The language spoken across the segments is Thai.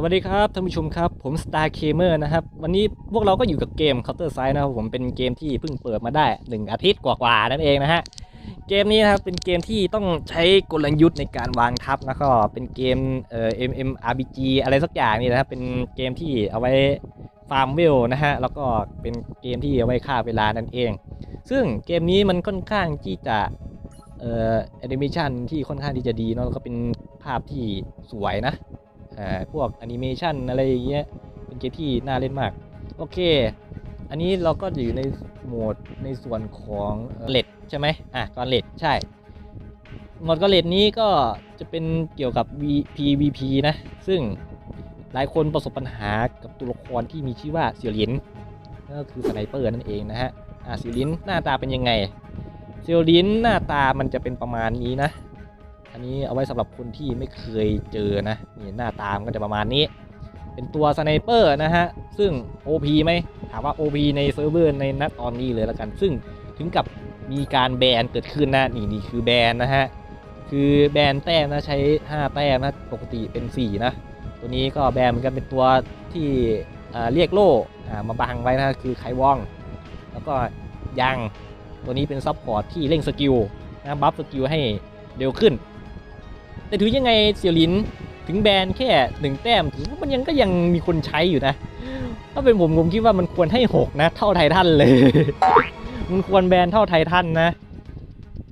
สวัสดีครับท่านผู้ชมครับผม Star Gamer นะครับวันนี้พวกเราก็อยู่กับเกม Counter Strike นะครับผมเป็นเกมที่เพิ่งเปิดมาได้ 1 อาทิตย์กว่าๆนั่นเองนะฮะเกมนี้นะครับเป็นเกมที่ต้องใช้กลยุทธ์ในการวางทัพแล้วก็เป็นเกมเอ่อ MMRPG อะไรสักอย่างนี่นะครับเป็นเกมที่เอาไว้ฟาร์มเวลนะฮะแล้วก็เป็นเกมที่เอาไว้ฆ่าเวลานั่นเอง ซึ่งเกมนี้มันค่อนข้างที่จะเอ่อแอนิเมชันที่ค่อนข้างที่จะดีเนาะแล้วก็เป็นภาพที่สวยนะ พวกแอนิเมชันอะไรอย่างเงี้ยเป็นเกมที่น่าเล่นมาก โอเค อันนี้เราก็อยู่ในโหมดในส่วนของเลดใช่ไหมอะกอนเลดใช่หมดกอนเลดนี้ก็จะเป็นเกี่ยวกับ V- PVP นะ ซึ่งหลายคนประสบปัญหากับตัวละครที่มีชื่อว่าเสี่ยวหลินก็คือสไนเปอร์นั่นเองนะฮะอ่าเสี่ยวหลินหน้าตาเป็นยังไง เสี่ยวหลินหน้าตามันจะเป็นประมาณนี้นะ อันนี้เอาไว้สำหรับคนที่ไม่เคยเจอนะนี่หน้าตามก็จะประมาณนี้ เป็นตัวสไนเปอร์นะฮะ ซึ่ง OP ไหมถามว่า OP ในเซิร์ฟเวอร์ในนัดตอนนี้เลยแล้วกัน ซึ่งถึงกับมีการแบนเกิดขึ้นนะนี่นี่คือแบนนะฮะ คือแบนแต้มนะใช้ 5 แต้มนะปกติเป็น 4 นะ ตัวนี้ก็แบนเหมือนกันเป็นตัวที่เรียกโล่มาบังไว้นะคือไควอง แล้วก็ยังตัวนี้เป็นซับพอร์ตที่เร่งสกิลนะบัฟสกิลให้เร็วขึ้น แต่ถือยังไงเสี่ยวหลินถึงแบนแค่หนึ่งแต้มถือว่ามันยังก็ยังมีคนใช้อยู่นะ ถ้าเป็นผมผมคิดว่ามันควรให้หกนะ เท่าไททันเลย มันควรแบนเท่าไททันนะ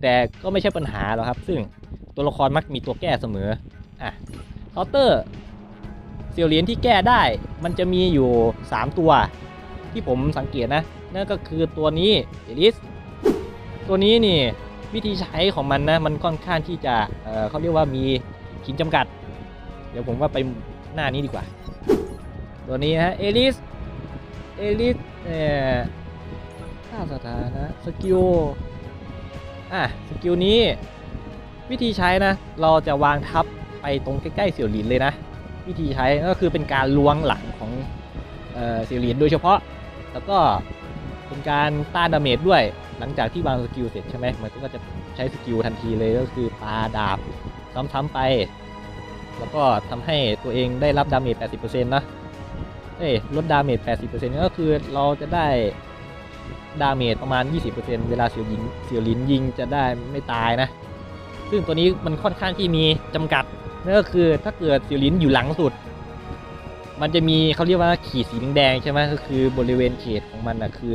แต่ก็ไม่ใช่ปัญหาหรอกครับ ซึ่งตัวละครมักมีตัวแก้เสมออะเคาน์เตอร์เสี่ยวเหรียญที่แก้ได้ มันจะมีอยู่ 3 ตัว ที่ผมสังเกตนะ นั่นก็คือตัวนี้เอลิส ตัวนี้นี่ วิธีใช้ของมันนะมันค่อนข้างที่จะเเขาเรียกว่ามีขีดจำกัด เดี๋ยวผมว่าไปหน้านี้ดีกว่า ตัวนี้ฮะเอลิสเอลิสเอ่อค่าสถานะสกิลอะสกิลนี้วิธีใช้นะ เราจะวางทับไปตรงใกล้ๆเสี่ยวหลินเลยนะ วิธีใช้ก็คือเป็นการล้วงหลังของเออเสี่ยวหลินโดยเฉพาะ แล้วก็เป็นการต้านดาเมจด้วย หลังจากที่วางสกิลเสร็จใช่ไหมมันก็จะใช้สกิลทันทีเลยก็คือปาดาบซ้ำๆไป แล้วก็ทำให้ตัวเองได้รับดาเมจ 80%นะเอ้ยลดดาเมจ 80%ก็คือเราจะได้ดาเมจประมาณ 20%เวลาเสียวยิงเสียวลิ้นยิงจะได้ไม่ตายนะ ซึ่งตัวนี้มันค่อนข้างที่มีจำกัดนั่นก็คือถ้าเกิดเสียวลิ้นอยู่หลังสุด มันจะมีเขาเรียกว่าขีดสีแดงใช่ไหมก็คือบริเวณเขตของมันนะคือ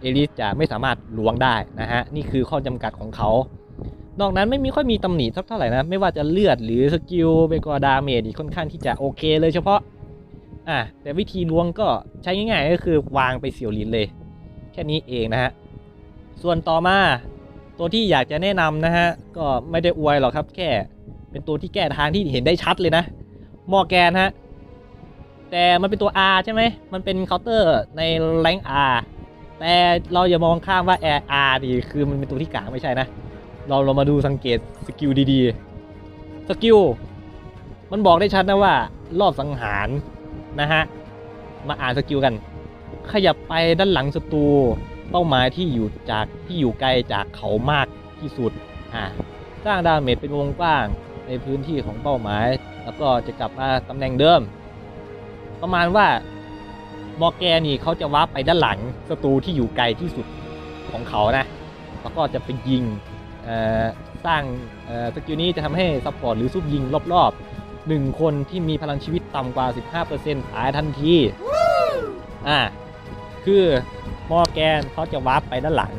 เอลิสจะไม่สามารถล้วงได้นะฮะนี่คือข้อจำกัดของเขา นอกนั้นไม่มีค่อยมีตำหนิสักเท่าไหร่นะ ไม่ว่าจะเลือดหรือสกิลเบกอดาเมจค่อนข้างที่จะโอเคเลยเฉพาะอะแต่วิธีล้วงก็ใช้ง่ายๆก็คือวางไปเสี่ยวลินเลย แค่นี้เองนะฮะส่วนต่อมาตัวที่อยากจะแนะนำนะฮะ ก็ไม่ได้อวยหรอกครับ แค่ เป็นตัวที่แก้ทางที่เห็นได้ชัดเลยนะมอแกนฮะ แต่มันเป็นตัว R ใช่ไหม มันเป็นเคาน์เตอร์ในแรง R แต่เราอย่ามองข้ามว่า Air R ดีคือมันเป็นตัวที่กลางไม่ใช่นะ เราเรามาดูสังเกตสกิลดีๆ สกิล มันบอกได้ชัดนะว่า รอบสังหารนะฮะ มาอ่านสกิลกัน ขยับไปด้านหลังศัตรูเป้าหมายที่อยู่จากที่อยู่ไกลจากเขามากที่สุดอ่าสร้างดาเมจเป็นวงกว้างในพื้นที่ของเป้าหมาย แล้วก็จะกลับมาตำแหน่งเดิม ประมาณว่า มอร์แกนนี่เขาจะวาร์ปไปด้านหลังศัตรูที่อยู่ไกลที่สุดของเขานะ แล้วก็จะไปยิงสร้างสกิลนี้จะทำให้ซัพพอร์ตหรือซุปยิงรอบๆ 1 คนที่มีพลังชีวิตต่ำกว่า 15%ตายทันที อ่า คือมอร์แกนเขาจะวาร์ปไปด้านหลัง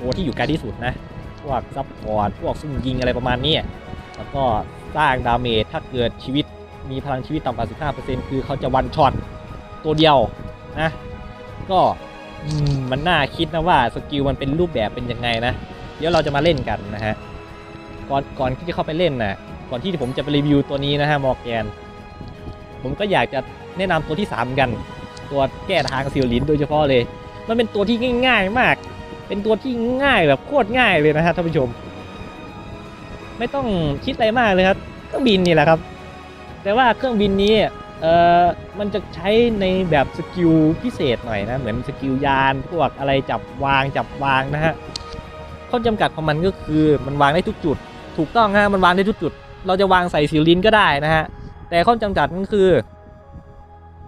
ตัวที่อยู่ไกลที่สุดนะ พวกซัพพอร์ต พวกซุ่มยิงอะไรประมาณนี้ แล้วก็สร้างดาเมจถ้าเกิดชีวิตมีพลังชีวิตต่ำกว่า 15%คือเขาจะวันช็อต ตัวเดียวนะ ก็มันน่าคิดนะว่าสกิลมันเป็นรูปแบบเป็นยังไงนะ เดี๋ยวเราจะมาเล่นกันนะฮะ ก่อนก่อนที่จะเข้าไปเล่นนะก่อนที่ผมจะไปรีวิวตัวนี้นะฮะมอร์แกน ผมก็อยากจะแนะนำตัวที่3เหมือนกัน ตัวแก้ทางซิลลินโดยเฉพาะเลย มันเป็นตัวที่ง่ายๆมาก เป็นตัวที่ง่ายแบบโคตรง่ายเลยนะฮะท่านผู้ชม ไม่ต้องคิดอะไรมากเลยครับ เครื่องบินนี่แหละครับ แต่ว่าเครื่องบินนี้ เอ่อมันจะใช้ในแบบสกิลพิเศษหน่อยนะ เหมือนสกิลยานพวกอะไรจับวางจับวางนะฮะข้อจำกัดของมันก็คือมันวางได้ทุกจุด ถูกต้องฮะมันวางได้ทุกจุด เราจะวางใส่ซิลินก็ได้นะฮะแต่ข้อจำกัดนั่นคือ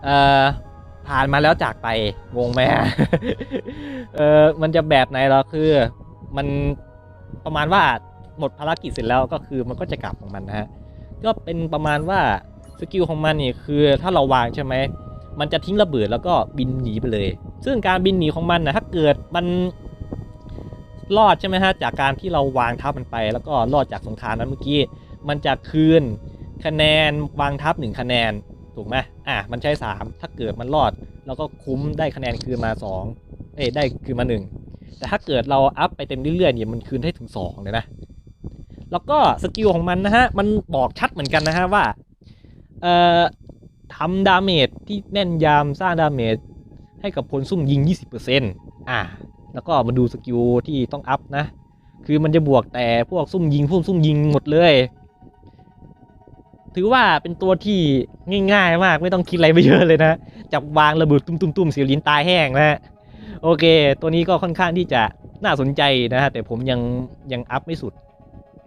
เอ่อผ่านมาแล้วจากไปงงไหมฮะเออมันจะแบบไหนเหรอคือมันประมาณว่าหมดภารกิจเสร็จแล้วก็คือมันก็จะกลับของมันนะฮะก็เป็นประมาณว่า สกิลของมันนี่คือถ้าเราวางใช่ไหมมันจะทิ้งระเบิดแล้วก็บินหนีไปเลย ซึ่งการบินหนีของมันนะถ้าเกิดมันรอดใช่ไหมฮะจากการที่เราวางทับมันไป แล้วก็รอดจากสงครามนั้นเมื่อกี้ มันจะคืนคะแนนวางทับหนึ่งคะแนนถูกไหมอะมันใช้สามถ้าเกิดมันรอดแล้วก็คุ้มได้คะแนนคืนมาสองเอ้ได้คืนมาหนึ่งแต่ถ้าเกิดเราอัพไปเต็มเรื่อยๆเนี่ยมันคืนได้ถึงสองเลยนะ แล้วก็สกิลของมันนะฮะมันบอกชัดเหมือนกันนะฮะว่า เอ่อทำดาเมจที่แน่นยำสร้างดาเมจให้กับพลซุ่มยิง 20%อ่าแล้วก็มาดูสกิลที่ต้องอัพนะ คือมันจะบวกแต่พวกซุ่มยิงพวกซุ่มยิงหมดเลย ถือว่าเป็นตัวที่ง่าย ๆ มากไม่ต้องคิดอะไรไปเยอะเลยนะ จับวางระเบิดตุ้มๆๆเสียวลิ้นตายแห้งนะฮะโอเค ตัวนี้ก็ค่อนข้างที่จะน่าสนใจนะฮะ แต่ผมยังยังอัพไม่สุด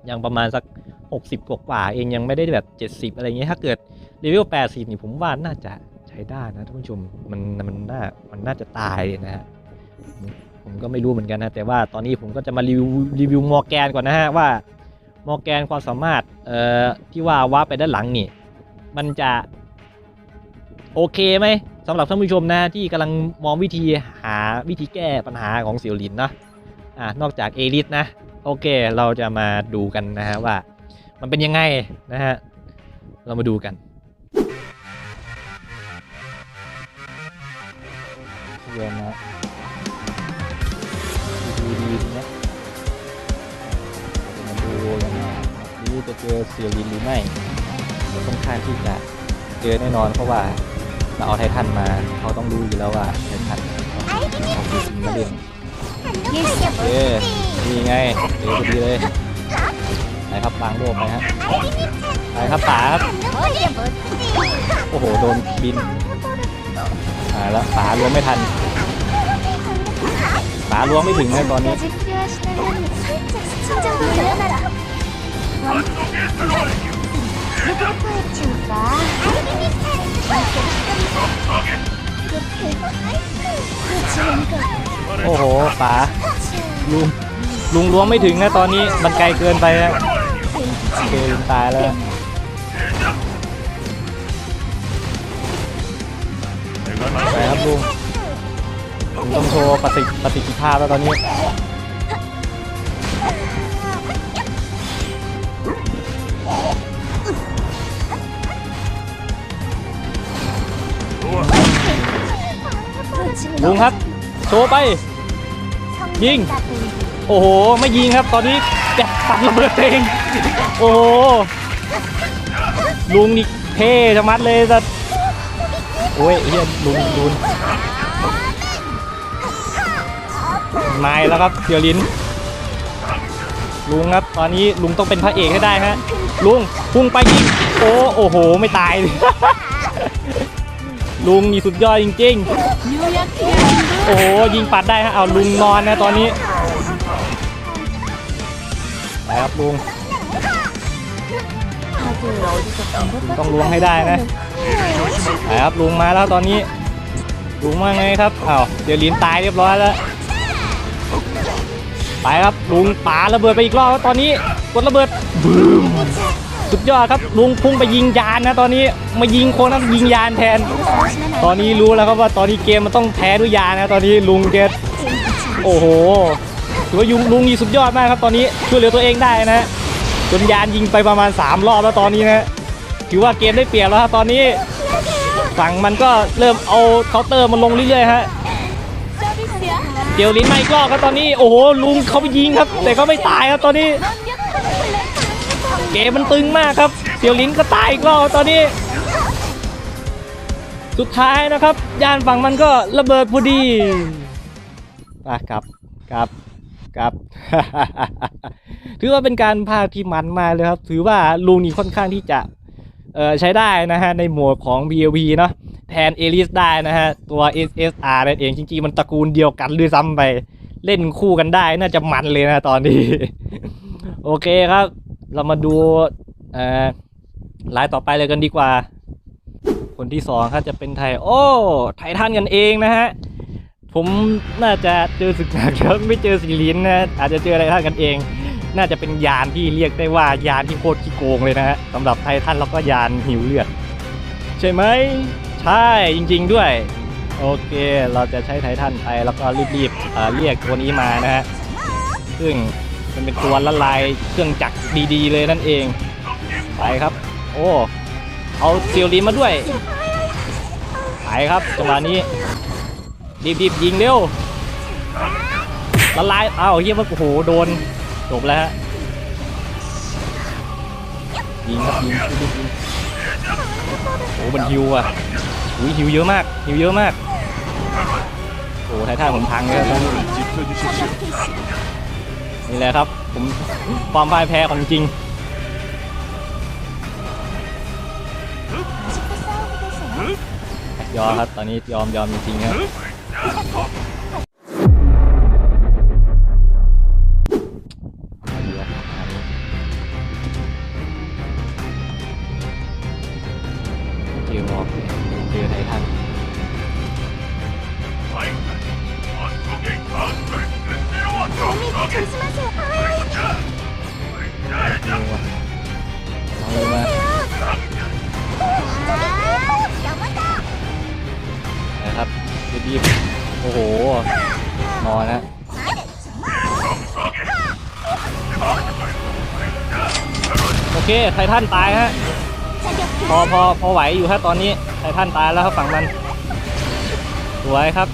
ยังประมาณสัก 60 กว่าๆเองยังไม่ได้แบบ 70 อะไรเงี้ยถ้าเกิดเลเวล80 นี่ผมว่าน่าจะใช้ได้นะท่านผู้ชมมันมันน่ามันน่าจะตายนะฮะผมก็ไม่รู้เหมือนกันนะ แต่ว่าตอนนี้ผมก็จะมารีวิวรีวิวมอร์แกนก่อนนะฮะว่ามอร์แกนความสามารถเอ่อที่ว่าว่าไปด้านหลังนี่มันจะโอเคไหมสำหรับท่านผู้ชมนะที่กำลังมองวิธีหาวิธีแก้ปัญหาของเสี่ยวหลินเนาะอ่านอกจากเอลิสนะ โอเค เราจะมาดูกันนะฮะว่า มันเป็นยังไงนะฮะ เรามาดูกันเรียนนะดูดีทีเนี้ยเราจะมาดูกันว่านี่จะเจอเซียรินหรือไม่ค่อนข้างที่จะเจอแน่นอนเพราะว่าเราเอาไททันมาเขาต้องรู้อยู่แล้วว่าไททันเขาคือจริงมาเรื่องโอเค นี่ไงเดี๋ดีเลยนะครับบางโลกไปฮะไปครับป่าครับ โอ้โห โดนบินหายแล้วป่าล้วงไม่ทันป่าล้วงไม่ถึงนะตอนนี้โอ้โหป่าลุม ลุงล้วงไม่ถึงนะตอนนี้มันไกลเกินไปฮะโอเคลุงตายแล้วไปครับลุงลุงต้องโชว์ประสิทธิประสิทธิภาพแล้วตอนนี้ลุงครับ โชว์ไป ยิง โอ้โห ไม่ยิงครับ ตอนนี้แจกปัดระเบิดเอง โอ้โห ลุงนี่เท่ชะมัดเลยสัสโอ้ยเฮียลุงลุงไม่แล้วครับเดี๋ยวลิ้น ลุงครับ ตอนนี้ลุงต้องเป็นพระเอกให้ได้ฮะ ลุงพุ่งไปยิงโอ้โอ้โห ไม่ตาย ลุงนี่สุดยอดจริงๆ โอ้โหยิงปัดได้ฮะ เอาลุงนอนนะตอนนี้ ครับลุงต้องล้วงให้ได้นะไปครับลุงมาแล้วตอนนี้ลุงว่าไงครับอ้าวเดี๋ยวลิ้นตายเรียบร้อยแล้วไปครับลุงปาระเบิดไปอีกรอบแล้วตอนนี้กดระเบิดบึ้มสุดยอดครับลุงพุ่งไปยิงยานนะตอนนี้มายิงคนนั้นยิงยานแทน ตอนนี้รู้แล้วครับว่าตอนนี้เกมมันต้องแพ้ด้วยยานะตอนนี้ลุงเกตโอ้โห ถือว่ายุงลุงนี่สุดยอดมากครับตอนนี้ช่วยเหลือตัวเองได้นะจนยานยิงไปประมาณ 3 รอบแล้วตอนนี้นะถือว่าเกมได้เปรียบแล้วครับตอนนี้ฝั่งมันก็เริ่มเอาเคาน์เตอร์มันลงเรื่อยๆฮะเดี๋ยวลิ้นมาอีกรอบครับตอนนี้โอ้โหลุงเขาไปยิงครับ แต่ก็ไม่ตายครับตอนนี้ เกมมันตึงมากครับเสี่ยวลิ้นก็ตายอีกรอบตอนนี้ สุดท้ายนะครับ ยานฝั่งมันก็ระเบิดพอดีอะกลับกลับ กลับ ถือว่าเป็นการพาที่มันมาเลยครับ ถือว่าลุงนี่ค่อนข้างที่จะใช้ได้นะฮะในหมวดของ BLV เนาะแทนเอลิสได้นะฮะ ตัว SSR นั่นเองจริงๆ มันตระกูลเดียวกันด้วยซ้ำไปเล่นคู่กันได้น่าจะมันเลยนะตอนนี้ โอเคครับ เรามาดูเอ่อรายต่อไปเลยกันดีกว่า คนที่สองครับจะเป็นไทย โอ้ ไททันกันเองนะฮะ ผมน่าจะเจอศึกหนักแล้วไม่เจอสิลินนะอาจจะเจออะไททันกันเอง น่าจะเป็นยานที่เรียกได้ว่ายานที่โคตรขี้โกงเลยนะฮะสำหรับไททันแล้วก็ยานหิวเลือด ใช่ไหมใช่จริง ๆด้วย โอเคเราจะใช้ไททันไปแล้วก็รีบๆเเรียกตัวนี้มานะฮะซึ่งมันเป็นตัวละลายเครื่องจักรดีๆเลยนั่นเอง ไปครับ โอ้เอาเซียวลีนมาด้วยไปครับจังหวะนี้ รีบๆยิงเร็วละลายอ้าวเฮียว่าโอ้โหโดนจบแล้วฮะยิงครับยิงรีบๆยิงโอ้มันฮิวอะอุ้ยฮิวเยอะมากฮิวเยอะมากโอ้ไททันผมพังเลยนี่แหละครับผมความพ่ายแพ้ของจริงยอมครับตอนนี้ยอมยอมจริงๆครับ 快 เค ไททันตายฮะ พอพอพอไหวอยู่ครับตอนนี้ ไททันตายแล้วครับฝั่งมัน สวยครับ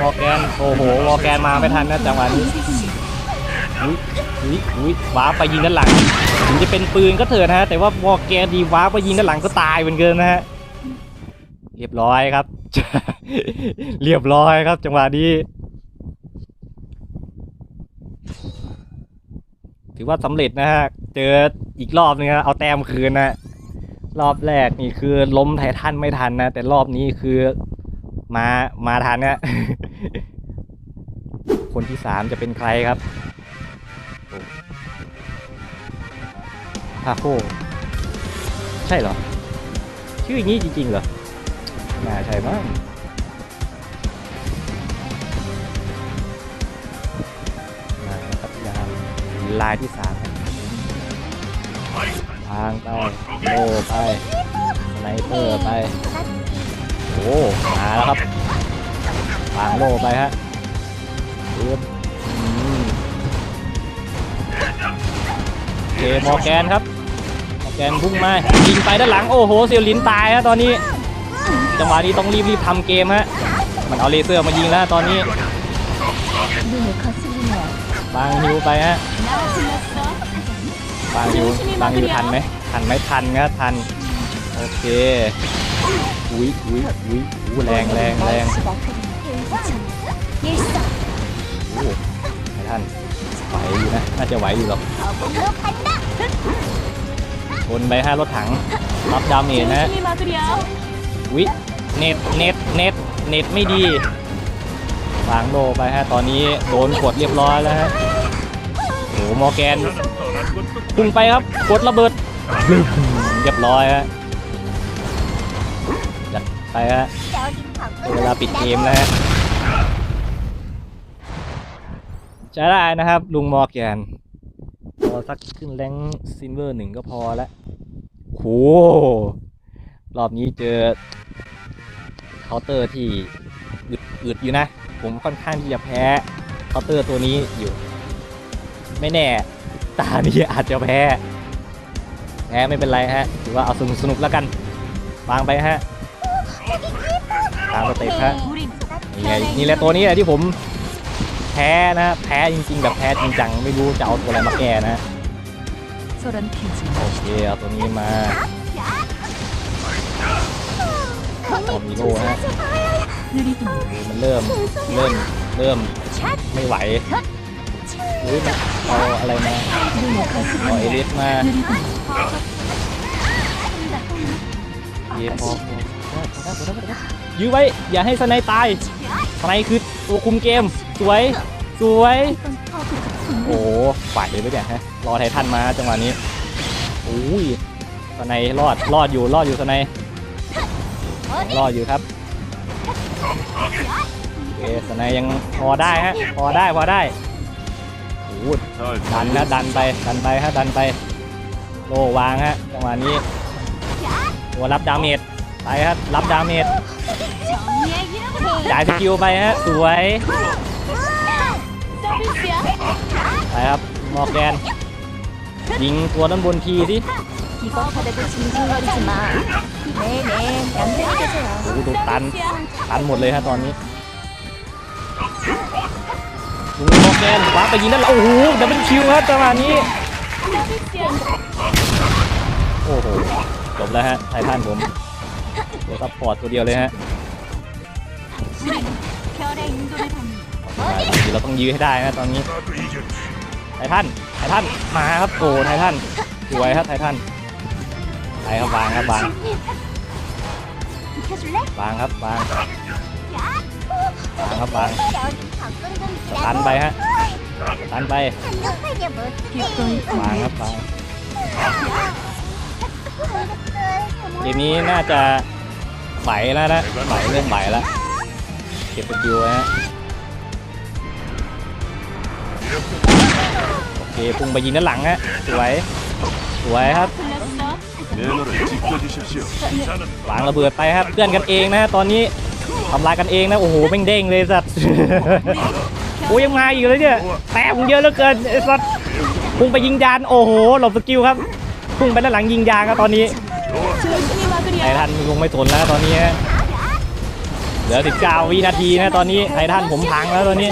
วอแกน โอ้โห วอแกนมาไม่ทันนะจังหวะนี้อุ้ยอุ้ยอุ้ยว้าไปยิงด้านหลัง ถึงจะเป็นปืนก็เถอะนะฮะ แต่ว่าวอแกนดีว้าไปยิงด้านหลังก็ตายเหมือนเกินนะฮะ เรียบร้อยครับ เรียบร้อยครับ จังหวะนี้ถือว่าสำเร็จนะฮะ เจออีกรอบนึงนะเอาแต้มคืนนะรอบแรกนี่คือล้มไททันไม่ทันนะ แต่รอบนี้คือมามาทันนะคนที่สามจะเป็นใครครับโอ้ฮาโคใช่เหรอ ชื่ออย่างนี้จริงๆเหรอน่าใช่มั้งมาครับยามลายที่สามางไปโลไปสไนเปอร์ไปโอ้มาแล้วครับวางโลไปฮะปึ๊บอืมโอเคมอแกนครับมอแกนพุ่งมายิงไปด้านหลังโอ้โหเซียวลินตายฮะตอนนี้ จังหวะนี้ต้องรีบรีบทำเกมฮะมันเอาเลเซอร์มายิงแล้วตอนนี้บางฮิวไปฮะ บางฮิวบางฮิวทันไหมทันไหมทันครับทัน โอเคอุ้ยอุ้ยอุ้ยอู้แรงแรงแรงโอ้ไททันไหวอยู่นะ น่าจะไหวอยู่หรอกชนไปฮะรถถัง รับดาเมจนะวิเน็ตเน็ตเน็ตเน็ตไม่ดีวางโลไปฮะ ตอนนี้โดนกดเรียบร้อยแล้วฮะโอ้โหมอแกน พุ่งไปครับกดระเบิดเรียบร้อยฮะจัดไปฮะเวลาปิดเกมแล้วฮะใช้ได้นะครับ ลุงมอร์แกนพอสักขึ้นแรงซินเวอร์หนึ่งก็พอแล้วโหรอบนี้เจอเคาน์เตอร์ที่อึดอึดอยู่นะ ผมค่อนข้างที่จะแพ้เคาน์เตอร์ตัวนี้อยู่ ไม่แน่ ตานี้อาจจะแพ้ แพ้ไม่เป็นไรฮะ ถือว่าเอาสนุกสนุกแล้วกันวางไปฮะ ตามสเต็ปฮะ นี่ไงนี่แหละตัวนี้แหละที่ผมแพ้นะแพ้จริงๆ แบบแพ้จริงจังไม่รู้จะเอาตัวอะไรมาแก้นะ โอเคเอาตัวนี้มาโอมิโลนะมันเริ่มเริ่มเริ่มไม่ไหว อุ้ยมันเอาอะไรมาเอาเอลิสมาเยพอพอพอยื้อไว้ อย่าให้สไนตายสไนคือตัวคุมเกม สวย สวย โอ้โหไหวไปเนี่ยฮะ รอไททันมาจังหวะนี้อุ้ยสไนรอด รอดอยู่ รอดอยู่สไนรอดอยู่ครับโอเคสไนยังพอได้ฮะ พอได้ พอได้ ดันนะดันไปดันไปฮะดันไปโลวางฮะจังหวะนี้ตัวรับดาเมจไปฮะรับดาเมจจ่ายสกิลไปฮะสวยไปครับมอกแกนยิงตัวด้านบนทีสิโอ้โหตันตันหมดเลยฮะตอนนี้ โมเกนว้าไปยิงนั่นหลังโอ้โหดับเบิลคิวครับจังหวะนี้ โอ้โห จบแล้วฮะไททันผมตัวซัพพอร์ตตัวเดียวเลยฮะเราต้องยื้อให้ได้นะตอนนี้ ไททัน ไททัน มาครับโอ้ไททันสวยครับไททันไปครับวางครับวางวางครับวาง มาครับมางตันไปฮะตันไปมางครับมาเกมนี้น่าจะไหลแล้วนะไหลเรื่องไหลแล้วเก็บสกิลฮะโอเคพุ่งไปยิงด้านหลังฮะสวยสวยครับวางระเบิดไปครับเพื่อนกันเองนะตอนนี้ ทำลายกันเองนะโอ้โหแม่งเด้งเลยสัตว์โอ้ยังมาอยู่เลยเนี่ยแต่ผมเยอะเหลือเกินสัตว์พุ่งไปยิงยานโอ้โหหลบสกิลครับพุ่งไปด้านหลังยิงยานครับตอนนี้ไททันลงไม่สนแล้วตอนนี้เหลือ19วินาทีนะตอนนี้ไททันผมพังแล้วตอนนี้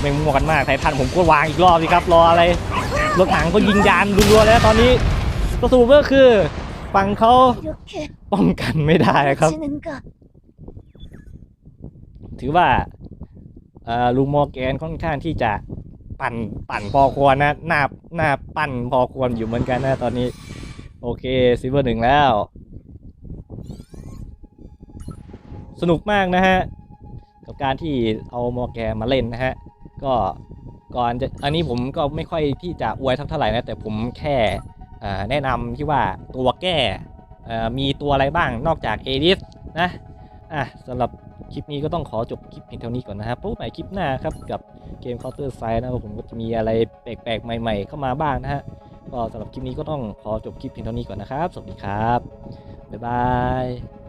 ไม่มั่วกันมากไททันผมก็วางอีกรอบสิครับรออะไรรถถังก็ยิงยานรัวๆแล้วตอนนี้ประตูเบอร์คือ ฟังเขาป้องกันไม่ได้ครับ ถือว่าลุงมอแกนค่อนข้างที่จะปั่นปั่นพอควรนะหน้าหน้าปั่นพอควรอยู่เหมือนกันนะตอนนี้ โอเคซิเวอร์หนึ่งแล้ว สนุกมากนะฮะ กับการที่เอามอแกนมาเล่นนะฮะ ก็ก่อนจะอันนี้ผมก็ไม่ค่อยที่จะอวยทักเท่าไหร่นะ แต่ผมแค่ แนะนำที่ว่าตัวแก้มีตัวอะไรบ้างนอกจากเอริสนะอะสำหรับคลิปนี้ก็ต้องขอจบคลิปเพียงเท่านี้ก่อนนะครับพบใหม่คลิปหน้าครับกับเกม Counter Strike นะครับผมก็จะมีอะไรแปลกๆ ใหม่ ๆ เข้ามาบ้างนะฮะก็สำหรับคลิปนี้ก็ต้องขอจบคลิปเพียงเท่านี้ก่อนนะครับ สวัสดีครับ บ๊ายบาย